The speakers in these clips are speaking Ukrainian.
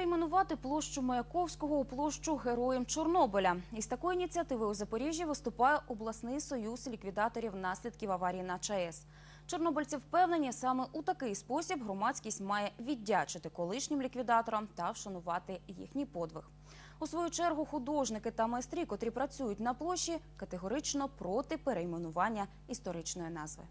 Перейменувати площу Маяковського у площу Героям Чорнобиля. Із такої ініціативи у Запоріжжі виступає обласний союз ліквідаторів наслідків аварії на ЧАЕС. Чорнобильці впевнені, саме у такий спосіб громадськість має віддячити колишнім ліквідаторам та вшанувати їхній подвиг. У свою чергу художники та майстрі, котрі працюють на площі, категорично проти перейменування історичної назви.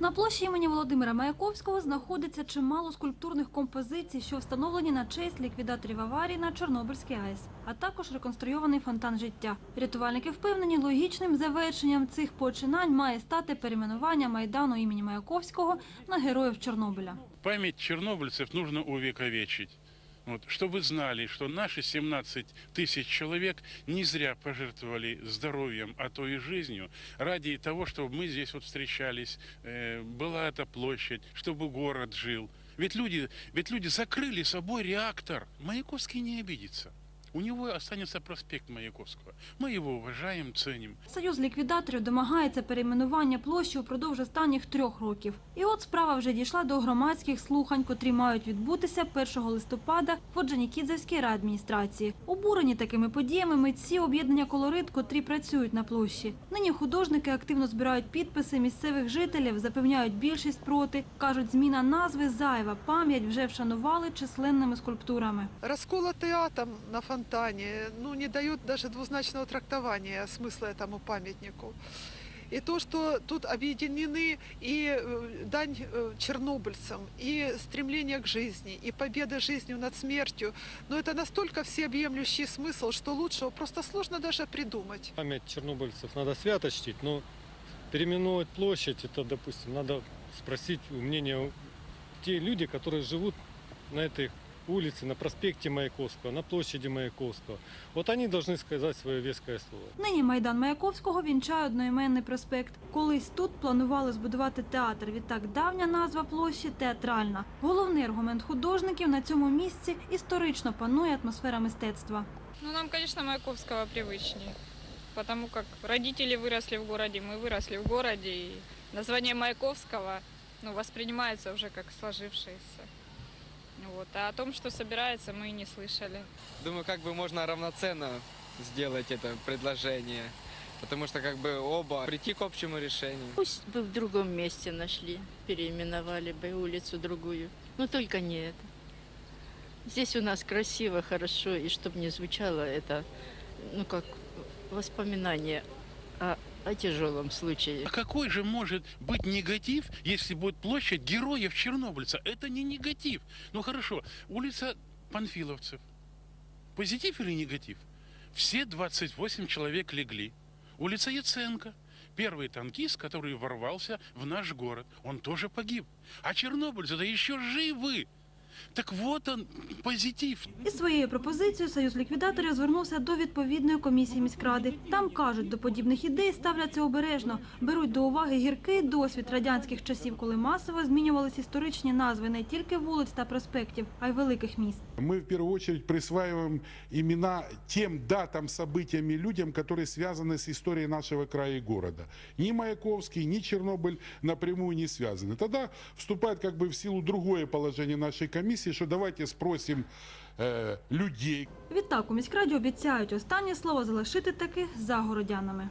На площі імені Володимира Маяковського знаходиться чимало скульптурних композицій, що встановлені на честь ліквідаторів аварії на Чорнобильській АЕС, а також реконструйований фонтан життя. Рятувальники впевнені, логічним завершенням цих починань має стати перейменування майдану імені Маяковського на героїв Чорнобиля. Память чорнобильців потрібно увековечить. Вот, чтобы вы знали, что наши 17 тысяч человек не зря пожертвовали здоровьем, а то и жизнью, ради того, чтобы мы здесь вот встречались, э, была эта площадь, чтобы город жил. Ведь люди, ведь люди закрыли собой реактор. Маяковский не обидится. У него останется проспект Маяковского. Мы его уважаем, ценим. Союз ліквідаторів домагається перейменування площі упродовж останніх трьох років. І от справа вже дійшла до громадських слухань, котрі мають відбутися 1 листопада в Орджонікідзевській райадміністрації. Обурені такими подіями митці об'єднання «Колорит», котрі працюють на площі. Нині художники активно збирають підписи місцевих жителів, запевняють більшість проти. Кажуть, зміна назви зайва, пам'ять вже вшанували численними скульптурами. Расколотый атом на фонтане ну, не дает даже двузначного трактования смысла этому памятнику. И то, что тут объединены и э, дань э, чернобыльцам, и стремление к жизни, и победа жизнью над смертью, но это настолько всеобъемлющий смысл, что лучшего просто сложно даже придумать. Память чернобыльцев надо свято чтить, но переименовать площадь, это, допустим, надо спросить у- те люди, которые живут на этой улице, на проспекте Маяковского, на площади Маяковского. Вот они должны сказать свое веское слово. Нині майдан Маяковського вінчає одноіменний проспект. Колись тут планували збудувати театр. Відтак давня назва площі театральна. Головний аргумент художників на цьому місці історично панує атмосфера мистецтва. Ну, нам, конечно, Маяковского привычнее, потому как родители выросли в городе, мы выросли в городе, и название Маяковского ну, воспринимается уже как сложившееся. Вот. А о том, что собирается, мы и не слышали. Думаю, как бы можно равноценно сделать это предложение. Потому что как бы оба прийти к общему решению. Пусть бы в другом месте нашли, переименовали бы улицу другую. Но только не это. Здесь у нас красиво, хорошо, и чтобы не звучало это, ну как воспоминание о, о тяжелом случае. А какой же может быть негатив, если будет площадь героев Чернобыльца? Это не негатив. Ну хорошо, улица Панфиловцев. Позитив или негатив? Все 28 человек легли. Улица Яценко. Первый танкист, который ворвался в наш город, он тоже погиб. А чернобыльцы-то еще живы. Так вот он, позитив. Із своєю пропозицією Союз ліквідаторів звернувся до відповідної комісії міськради. Там кажуть, до подібних ідей ставляться обережно, беруть до уваги гіркий досвід радянських часів, коли масово змінювалися історичні назви не тільки вулиць та проспектів, а й великих міст. Мы в первую очередь присваиваем имена тем датам, событиям и людям, которые связаны с историей нашего края и города. Ни Маяковский, ни Чернобыль напрямую не связаны. Тогда вступает как бы в силу другое положение нашей комиссии, що давайте спросимо е, людей, Відтак у міськраді обіцяють останнє слово залишити таки за городянами.